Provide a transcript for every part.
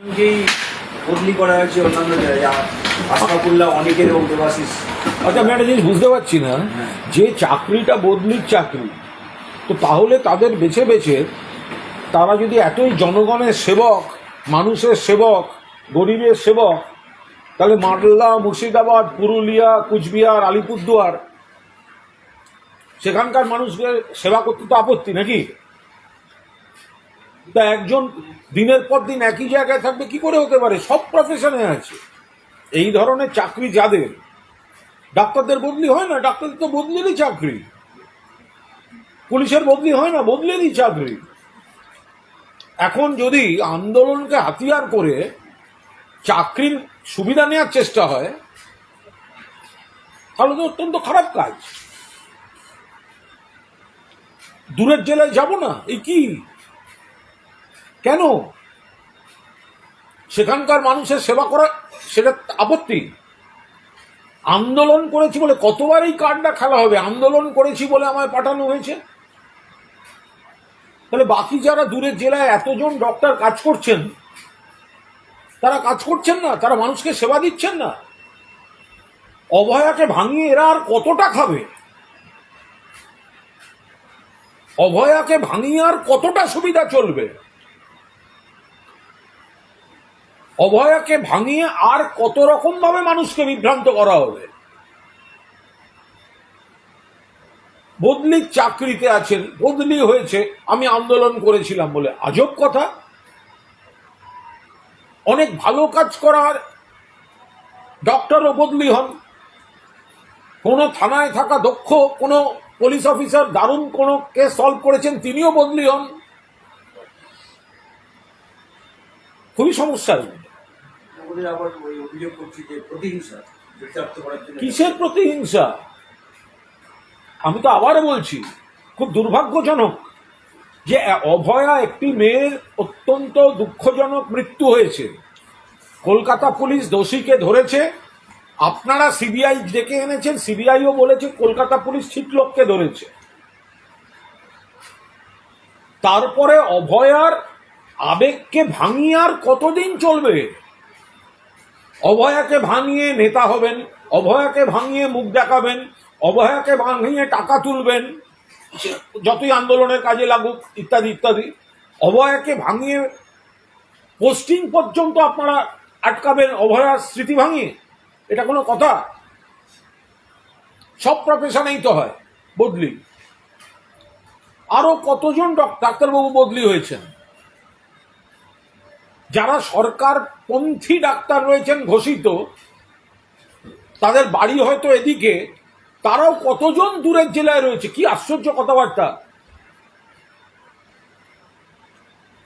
যেই বদলি করা হয়েছে অন্যান্য জায়গায়। অনেকের এবং দেবাশিস আচ্ছা আমি একটা জিনিস বুঝতে পারছি না। যে চাকরিটা বদলির চাকরি তো তাহলে তাদের বেছে বেছে তারা যদি এতই জনগণের সেবক মানুষের সেবক গরিবের সেবক তাহলে মালদা মুর্শিদাবাদ পুরুলিয়া কুচবিহার আলিপুরদুয়ার সেখানকার মানুষকে সেবা করতে তো আপত্তি নাকি? তা একজন দিনের পর দিন একই জায়গায় থাকবে, কি করে হতে পারে? সব প্রফেশনে আছে। এই ধরনের চাকরি যাদের, ডাক্তারদের বদলি হয় না? ডাক্তারদের তো বদলেরই চাকরি। পুলিশের বদলি হয় না? বদলেরই চাকরি। এখন যদি আন্দোলনকে হাতিয়ার করে চাকরির সুবিধা নেওয়ার চেষ্টা হয়, তাহলে তো অত্যন্ত খারাপ কাজ। দূরের জেলায় যাব না? এই কি? কেন? সেখানকার মানুষের সেবা করা, সেটা আপত্তি। আন্দোলন করেছি বলে কতবার এই কার্ডটা খেলা হবে? আন্দোলন করেছি বলে আমায় পাঠানো হয়েছে? তাহলে বাকি যারা দূরের জেলায় এতজন ডক্টর কাজ করছেন, তারা কাজ করছেন না? তারা মানুষকে সেবা দিচ্ছেন না? অভয়াকে ভাঙিয়ে এরা আর কতটা খাবে? অভয়াকে ভাঙিয়ে আর কতটা সুবিধা চলবে? অভয়াকে ভাঙিয়ে আর কত রকম ভাবে মানুষকে বিভ্রান্ত করা হবে? বদলির চাকরিতে আছেন, বদলি হয়েছে, আমি আন্দোলন করেছিলাম বলে আজব কথা। অনেক ভালো কাজ করার ডক্টরও বদলি হন। কোনো থানায় থাকা দক্ষ, কোনো পুলিশ অফিসার, দারুণ কোনো কেস সলভ করেছেন, তিনিও বদলি হন। খুবই সমস্যা। আমাদের আবার ওই অভিযোগ করছি যে প্রতিহিংসা কিসের প্রতিহিংসা? আমি তো আবার বলছি, খুব দুর্ভাগ্যজনক যে অভয়া একটি মেয়ের অত্যন্ত দুঃখজনক মৃত্যু হয়েছে। কলকাতা পুলিশ দোষীকে ধরেছে। আপনারা সিবিআই ডেকে এনেছেন, সিবিআইও বলেছে কলকাতা পুলিশ ঠিক লোককে ধরেছে। তারপরে অভয়ার আবেগকে ভাঙিয়ে আর কতদিন চলবে? অভয়াকে ভাঙিয়ে নেতা হবেন, অভয়াকে ভাঙিয়ে মুখ দেখাবেন, অভয়াকে ভাঙিয়ে টাকা তুলবেন, যতই আন্দোলনের কাজে লাগুক, ইত্যাদি ইত্যাদি, অভয়াকে ভাঙিয়ে পোস্টিং পর্যন্ত আপনারা আটকাবেন অভয়ার স্মৃতি ভাঙিয়ে? এটা কোনো কথা? সব প্রফেশনেই তো হয়, বদলি। আরও কতজন ডক- ডাক্তারবাবু বদলি হয়েছেন? যারা সরকার পন্থী ডাক্তার রয়েছেন ঘোষিত, তাদের বাড়ি হয়তো এদিকে, তারাও কতজন দূরের জেলায় রয়েছে? কি আশ্চর্য কথাবার্তা?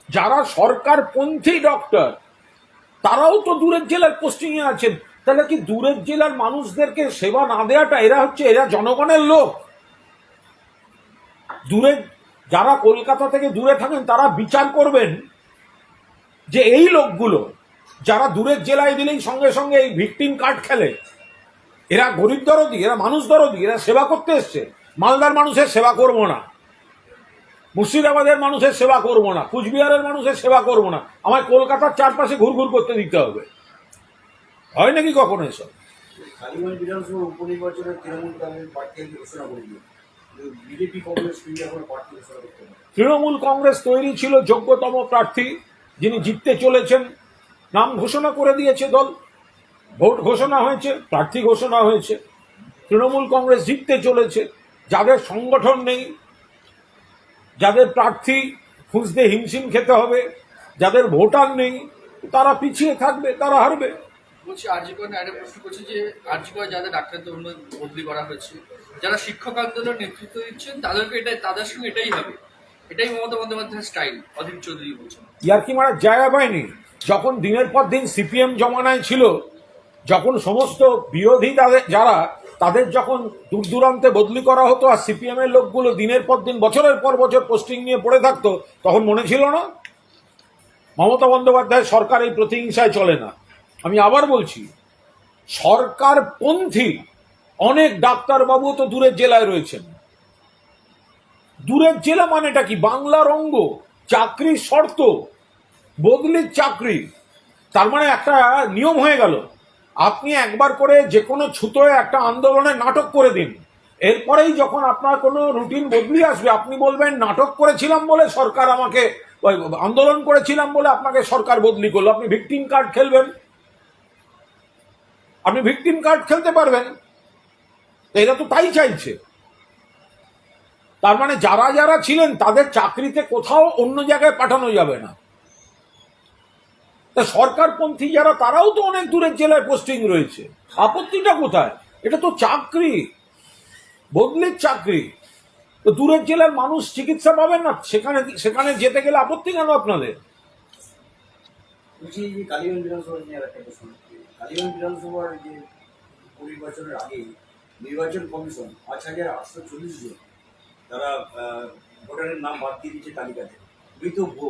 যারা সরকার পন্থী ডক্টর, তারাও তো দূরের জেলার পোস্টিং এ আছেন। তাহলে কি দূরের জেলার মানুষদেরকে সেবা না দেওয়াটা এরা হচ্ছে, এরা জনগণের লোক? দূরে, যারা কলকাতা থেকে দূরে থাকেন, তারা বিচার করবেন। যে এই লোকগুলো যারা দূরের জেলায় দিলেই সঙ্গে সঙ্গে এই ভিকটিম কার্ড খেলে এরা গরিব দরদি এরা মানুষ দরদি এরা সেবা করতে এসছে। মালদার মানুষের সেবা করব না। মুর্শিদাবাদের মানুষের সেবা করব না। কুচবিহারের মানুষের সেবা করব না। আমায় কলকাতার চারপাশে ঘুরঘুর করতে দিতে হবে। হয় নাকি কখনো এসব? কালীগঞ্জ বিধানসভা উপনির্বাচনের তৃণমূল কংগ্রেস প্রার্থী ঘোষণা করে বিজেপি কংগ্রেস কিন্তু এখন প্রার্থী ঘোষণা করতে পারে তৃণমূল কংগ্রেস তৈরি ছিল যোগ্যতম প্রার্থী। যিনি জিততে চলেছেন, নাম ঘোষণা করে দিয়েছে দল। ভোট ঘোষণা হয়েছে, প্রার্থী ঘোষণা হয়েছে। তৃণমূল কংগ্রেস জিততে চলেছে। যাদের সংগঠন নেই, যাদের প্রার্থী খুঁজতে হিমশিম খেতে হবে, যাদের ভোটার নেই, তারা পিছিয়ে থাকবে, তারা হারবে। বলছি আর্যিকর একটা প্রশ্ন করছি যে আর্যিকর যাদের অন্য বদলি করা হয়েছে, যারা শিক্ষক আন্দোলন নেতৃত্ব দিচ্ছেন, তাদেরকে এটাই তাদের সঙ্গে এটাই হবে। এটাই মমতা বন্দ্যোপাধ্যায়ের স্টাইল অধীর চৌধুরী বলছেন। ইয়ার্কি মারার জায়গা পায়নি। যখন দিনের পর দিন সিপিএম জমানায় ছিল, যখন সমস্ত বিরোধী তাদের যারা, তাদের যখন দূর দূরান্তে বদলি করা হতো আর সিপিএম এর লোকগুলো দিনের পর দিন, বছরের পর বছর পোস্টিং নিয়ে পড়ে থাকতো, তখন মনে ছিল না? মমতা বন্দ্যোপাধ্যায় সরকার এই প্রতিহিংসায় চলে না। আমি আবার বলছি সরকার পন্থী অনেক ডাক্তারবাবু তো দূরের জেলায় রয়েছেন। দূরের জেলা মানেটা কি? বাংলার অঙ্গ? চাকরির শর্ত, বদলির চাকরি, তার মানে একটা নিয়ম হয়ে গেল। আপনি একবার করে যে কোনো ছুতোয় একটা আন্দোলনে নাটক করে দিন। এরপরেই যখন আপনার কোনো রুটিন বদলি আসবে, আপনি বলবেন, নাটক করেছিলাম বলে সরকার আমাকে আন্দোলন করেছিলাম বলে আপনাকে সরকার বদলি করল। আপনি ভিকটিম কার্ড খেলবেন। আপনি ভিকটিম কার্ড খেলতে পারবেন। এরা তো তাই চাইছে। তার মানে যারা যারা ছিলেন, তাদের চাকরিতে কোথাও অন্য জায়গায় পাঠানো যাবে না। তা সরকারপন্থী যারা, তারাও তো অনেক দূরের জেলায় পোস্টিং রয়েছে। আপত্তিটা কোথায়? এটা তো চাকরি, বদলির চাকরি। তো দূরের জেলার মানুষ চিকিৎসা পাবেন না, সেখানে সেখানে যেতে গেলে আপত্তি কেন আপনাদের? বিধানসভার যে আগে নির্বাচন কমিশন পাঁচ হাজার আটশো চল্লিশ জন তারা ভোটারের নাম বাদ দিয়ে দিচ্ছে তালিকাতে। মৃত ভুয়ো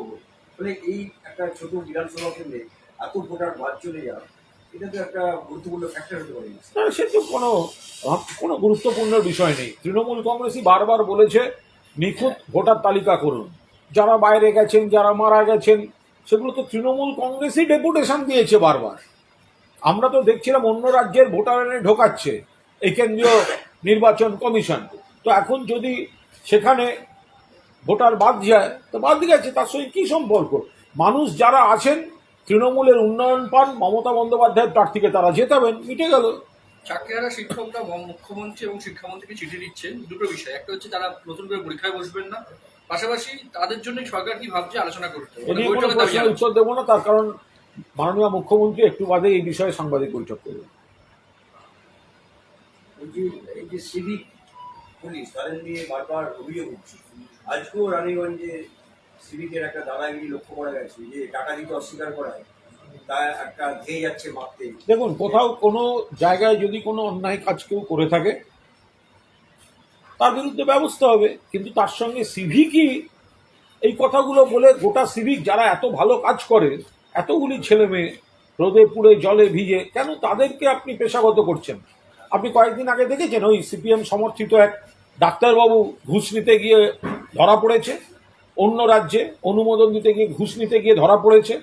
মানে এই একটা ছোট বিধানসভা কেন্দ্রে এত ভোটার বাদ চলে যাওয়া, এটা তো একটা গুরুত্বপূর্ণ ফ্যাক্টর হতে পারে। সে তো কোনো কোনো গুরুত্বপূর্ণ বিষয় নেই। তৃণমূল কংগ্রেসই বারবার বলেছে, নিখুঁত ভোটার তালিকা করুন। যারা বাইরে গেছেন, যারা মারা গেছেন, সেগুলো তো তৃণমূল কংগ্রেসই ডেপুটেশন দিয়েছে বারবার। আমরা তো দেখছিলাম অন্য রাজ্যের ভোটার এনে ঢোকাচ্ছে, এই কেন্দ্রীয় নির্বাচন কমিশন। তো এখন যদি সেখানে ভোটার বাদ যায় তো বাদ গেছে তার সঙ্গে কি সম্পর্ক? মানুষ যারা আছেন তৃণমূলের উন্নয়ন পান মমতা বন্দ্যোপাধ্যায়ের প্রার্থীকে তারা জেতাবেন মিটে গেল। চাকরিহারা শিক্ষকরা মুখ্যমন্ত্রী এবং শিক্ষামন্ত্রীকে চিঠি দিচ্ছেন দুটো বিষয়। একটা হচ্ছে তারা নতুন করে পরীক্ষায় বসবেন না পাশাপাশি তাদের জন্য সরকার কি ভাবছে আলোচনা করতে। উত্তর দেবো না তার কারণ মাননীয় মুখ্যমন্ত্রী একটু বাদে এই বিষয়ে সাংবাদিক বৈঠক করবেন। এই যে সিভিক পুলিশ তাদের নিয়ে বারবার অভিযোগ উঠছে আজকেও রানীগঞ্জে সিভিকের একটা দাদাগিরি লক্ষ্য করা গেছে যে টাকা দিতে অস্বীকার করায় একটা যাচ্ছে দেখুন, কোথাও কোনো জায়গায় যদি কোনো অন্যায় কাজ কেউ করে থাকে, তার বিরুদ্ধে ব্যবস্থা হবে। কিন্তু তার সঙ্গে সিভিকই এই কথাগুলো বলে গোটা সিভিক যারা এত ভালো কাজ করে, এতগুলি ছেলে মেয়ে রোদে পুড়ে জলে ভিজে, কেন তাদেরকে আপনি পেশাগত করছেন? আপনি কয়েকদিন আগে দেখেছেন ওই সিপিএম সমর্থিত এক ডাক্তারবাবু ঘুষ নিতে গিয়ে ধরা পড়েছে, অন্য রাজ্যে অনুমোদন দিতে গিয়ে ঘুষ নিতে গিয়ে ধরা পড়েছে।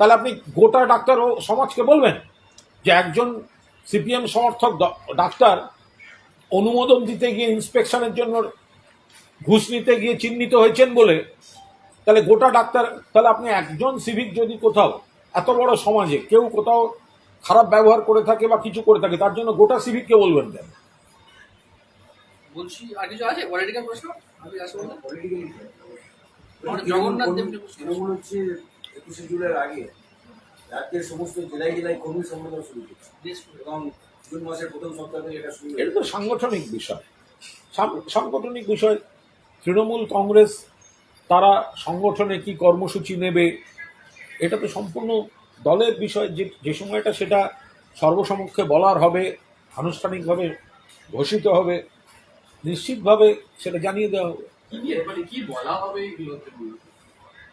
তাহলে আপনি গোটা ডাক্তার ও সমাজকে বলবেন যে একজন সিপিএম সমর্থক ডাক্তার অনুমোদন দিতে গিয়ে ইন্সপেকশনের জন্য ঘুষ নিতে গিয়ে চিহ্নিত হয়েছেন বলে, তাহলে গোটা ডাক্তার, তাহলে আপনি একজন সিভিক যদি কোথাও, এত বড় সমাজে কেউ কোথাও খারাপ ব্যবহার করে থাকে বা কিছু করে থাকে, তার জন্য গোটা সিভিককে বলবেন কেন? বলছি আর কিছু আছে? পলিটিক্যাল প্রশ্ন? আমি আসব না। জগন্নাথ দেব প্রশ্ন। হচ্ছে একুশে জুলাইয়ের আগে রাজ্যের সমস্ত জেলায় জেলায় কর্মী সম্মেলন শুরু করছে এবং জুন মাসের প্রথম সপ্তাহ থেকে এটা শুরু এটা তো সাংগঠনিক বিষয়। সাংগঠনিক বিষয়। তৃণমূল কংগ্রেস তারা সংগঠনে কি কর্মসূচি নেবে এটা তো সম্পূর্ণ দলের বিষয়। যে যে সময়টা সেটা সর্বসমক্ষে বলার হবে আনুষ্ঠানিকভাবে ঘোষিত হবে নিশ্চিতভাবে সেটা জানিয়ে দেওয়া হবে। মানে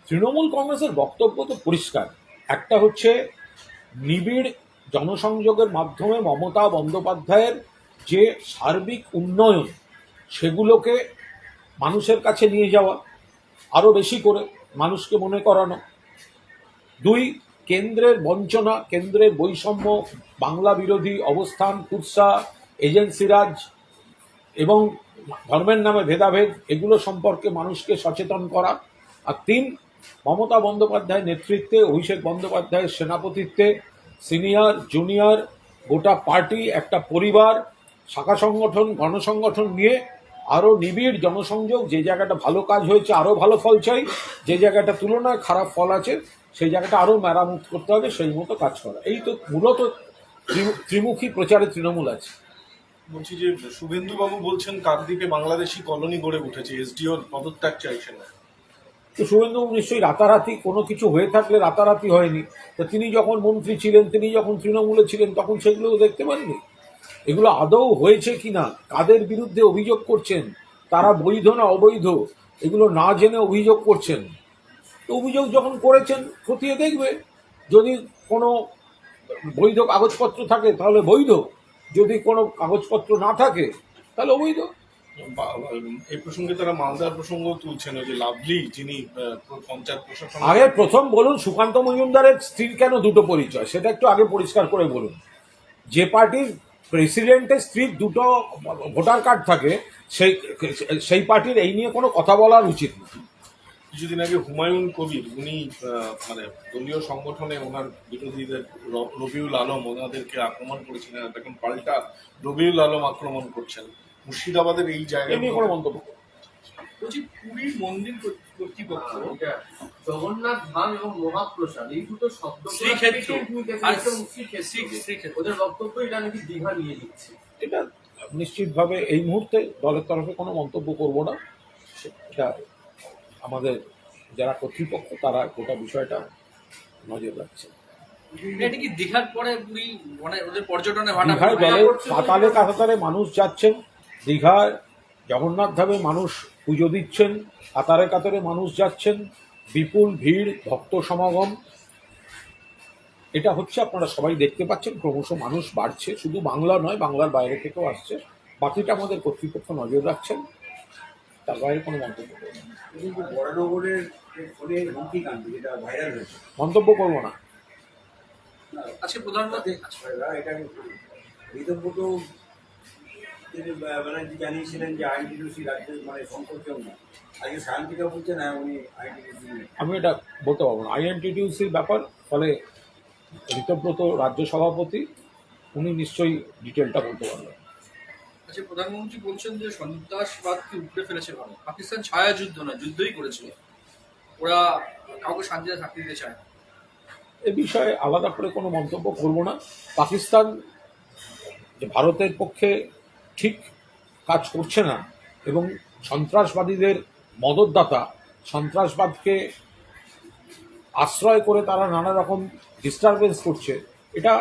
তৃণমূল কংগ্রেসের বক্তব্য তো পরিষ্কার। একটা হচ্ছে নিবিড় জনসংযোগের মাধ্যমে মমতা বন্দ্যোপাধ্যায়ের যে সার্বিক উন্নয়ন সেগুলোকে মানুষের কাছে নিয়ে যাওয়া আরও বেশি করে মানুষকে মনে করানো। দুই কেন্দ্রের বঞ্চনা কেন্দ্রের বৈষম্য বাংলা বিরোধী অবস্থান কুৎসা এজেন্সি রাজ এবং ধর্মের নামে ভেদাভেদ, এগুলো সম্পর্কে মানুষকে সচেতন করা। আর তিন, মমতা বন্দ্যোপাধ্যায়ের নেতৃত্বে, অভিষেক বন্দ্যোপাধ্যায়ের সেনাপতিত্বে, সিনিয়র, জুনিয়র, গোটা পার্টি, একটা পরিবার, শাখা সংগঠন, গণসংগঠন নিয়ে আরও নিবিড় জনসংযোগ, যে জায়গাটা ভালো কাজ হয়েছে আরও ভালো ফল চাই, যে জায়গাটা তুলনায় খারাপ ফল আছে, সেই জায়গাটা আরও মেরামত করতে হবে, সেই মতো কাজ করা। এই তো মূলত ত্রি- ত্রিমুখী প্রচারে তৃণমূল আছে। বলছি যে শুভেন্দু বাবু বলছেন কাকদ্বীপে বাংলাদেশি কলোনি গড়ে উঠেছে এসডিওর পদত্যাগ চাইছেন। তো শুভেন্দু নিশ্চয়ই রাতারাতি কোনো কিছু হয়ে থাকলে রাতারাতি হয়নি। তো তিনি যখন মন্ত্রী ছিলেন, তিনি যখন তৃণমূলে ছিলেন, তখন সেগুলো দেখতে পাননি? এগুলো আদৌ হয়েছে কিনা? কাদের বিরুদ্ধে অভিযোগ করছেন? তারা বৈধ না অবৈধ? এগুলো না জেনে অভিযোগ করছেন? তো অভিযোগ যখন করেছেন, খতিয়ে দেখবে। যদি কোনো বৈধ কাগজপত্র থাকে, তাহলে বৈধ। যদি কোনো কাগজপত্র না থাকে তাহলে অবৈধ। এই প্রসঙ্গে তারা মালদার প্রসঙ্গ তুলছেন যে লাভলি যিনি পঞ্চায়েত প্রশাসন আগে প্রথম বলুন সুকান্ত মজুমদারের স্ত্রীর কেন দুটো পরিচয়? সেটা একটু আগে পরিষ্কার করে বলুন। যে পার্টির প্রেসিডেন্টের স্ত্রীর দুটো ভোটার কার্ড থাকে সেই সেই পার্টির এই নিয়ে কোনো কথা বলার উচিত না কিছুদিন আগে হুমায়ুন কবির উনি আহ, মানে দলীয় সংগঠনে ওনার বিরোধীদের রবিউল আলম ওনাদেরকে আক্রমণ করেছিলেন এখন পাল্টা রবিউল আলম আক্রমণ করছেন। মুর্শিদাবাদের এই জায়গায় নিয়ে কোনো মন্তব্য? বলছি পুরীর মন্দির কর্তৃপক্ষ জগন্নাথ ধাম এবং মহাপ্রসাদ এই দুটো শব্দ শ্রীক্ষেত্র। ওদের বক্তব্য এটা নাকি দীঘা নিয়ে দিচ্ছে এটা নিশ্চিতভাবে এই মুহূর্তে দলের তরফে কোনো মন্তব্য করব না। এটা আমাদের যারা কর্তৃপক্ষ তারা গোটা বিষয়টা নজর রাখছে। দীঘার পরে মানে দীঘায় জলে পাতালে কাতারে মানুষ যাচ্ছেন। দীঘায় জগন্নাথ ধামে মানুষ পুজো দিচ্ছেন কাতারে কাতারে মানুষ যাচ্ছেন। বিপুল ভিড় ভক্ত সমাগম। এটা হচ্ছে আপনারা সবাই দেখতে পাচ্ছেন ক্রমশ মানুষ বাড়ছে। শুধু বাংলা নয় বাংলার বাইরে থেকেও আসছে। বাকিটা আমাদের কর্তৃপক্ষ নজর রাখছেন। তার বাইরে কোনো মন্তব্য করব। না। কিন্তু বড়নগরের ফোনে হুমকি যেটা ভাইরাল হয়েছে। মন্তব্য করব না। আজকে প্রধানমন্ত্রী তাতে এটা তিনি ব্যানার্জি জানিয়েছিলেন যে আইনটিডিউসি রাজ্যের মানে সম্পর্কেও না। আজকে সায়ন্তিকা বলছেন হ্যাঁ উনি আইনটিডিউসি আমি এটা বলতে পারব না। আইএনটিটিউসির ব্যাপার ফলে ঋতব্রত রাজ্য সভাপতি উনি নিশ্চয়ই ডিটেলটা বলতে পারবেন। আজকে প্রধানমন্ত্রী বলছেন যে সন্ত্রাসবাদকে উপড়ে ফেলেছে ভারত। পাকিস্তান ছায়া যুদ্ধ না যুদ্ধই করেছিল ওরা কাউকে শান্তিতে থাকতে দিতে চায় না। এ বিষয়ে আলাদা করে কোনো মন্তব্য করব না। পাকিস্তান যে ভারতের পক্ষে ঠিক কাজ করছে না এবং সন্ত্রাসবাদীদের মদতদাতা সন্ত্রাসবাদকে আশ্রয় করে তারা নানা রকম ডিস্টারবেন্স করছে, এটা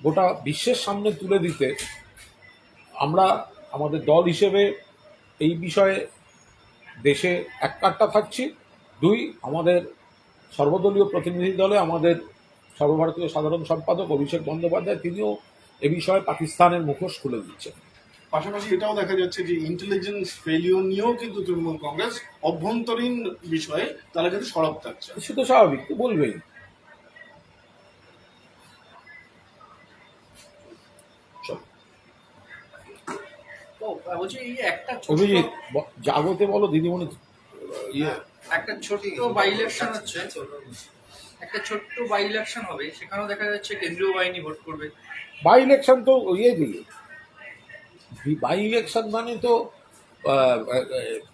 গোটা বিশ্বের সামনে তুলে দিতে আমরা আমাদের দল হিসেবে এই বিষয়ে দেশে এককাট্টা থাকছি। দুই আমাদের সর্বদলীয় প্রতিনিধি দলে আমাদের সর্বভারতীয় সাধারণ সম্পাদক অভিষেক বন্দ্যোপাধ্যায় তিনিও এ বিষয়ে পাকিস্তানের মুখোশ খুলে দিচ্ছেন। পাশাপাশি এটাও দেখা যাচ্ছে যে ইন্টেলিজেন্স ফেলিওর নিয়েও কিন্তু তৃণমূল কংগ্রেস অভ্যন্তরীণ বিষয়ে তারা কিন্তু সরব থাকছে। সে তো স্বাভাবিক তো বলবেই। বলছি এই একটা অভিজিৎ জাগতে বলো দিদিমণি ইয়ে। একটা ছোট্ট বাই ইলেকশন হচ্ছে। একটা ছোট্ট বাই ইলেকশন হবে সেখানেও দেখা যাচ্ছে কেন্দ্রীয় বাহিনী ভোট করবে। বাই ইলেকশন তো ইয়ে দিয়ে বাই ইলেকশন মানে তো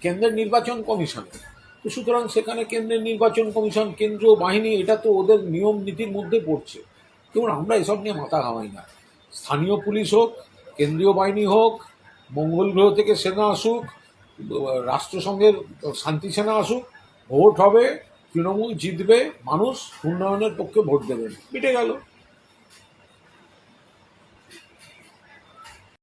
কেন্দ্রের নির্বাচন কমিশন। তো সুতরাং সেখানে কেন্দ্রের নির্বাচন কমিশন কেন্দ্রীয় বাহিনী এটা তো ওদের নিয়ম নীতির মধ্যে পড়ছে। দেখুন আমরা এসব নিয়ে মাথা ঘামাই না। স্থানীয় পুলিশ হোক কেন্দ্রীয় বাহিনী হোক মঙ্গল গ্রহ থেকে সেনা আসুক, রাষ্ট্রসংঘের শান্তি সেনা আসুক, ভোট হবে, তৃণমূল জিতবে, মানুষ উন্নয়নের পক্ষে ভোট দেবেন। মিটে গেল।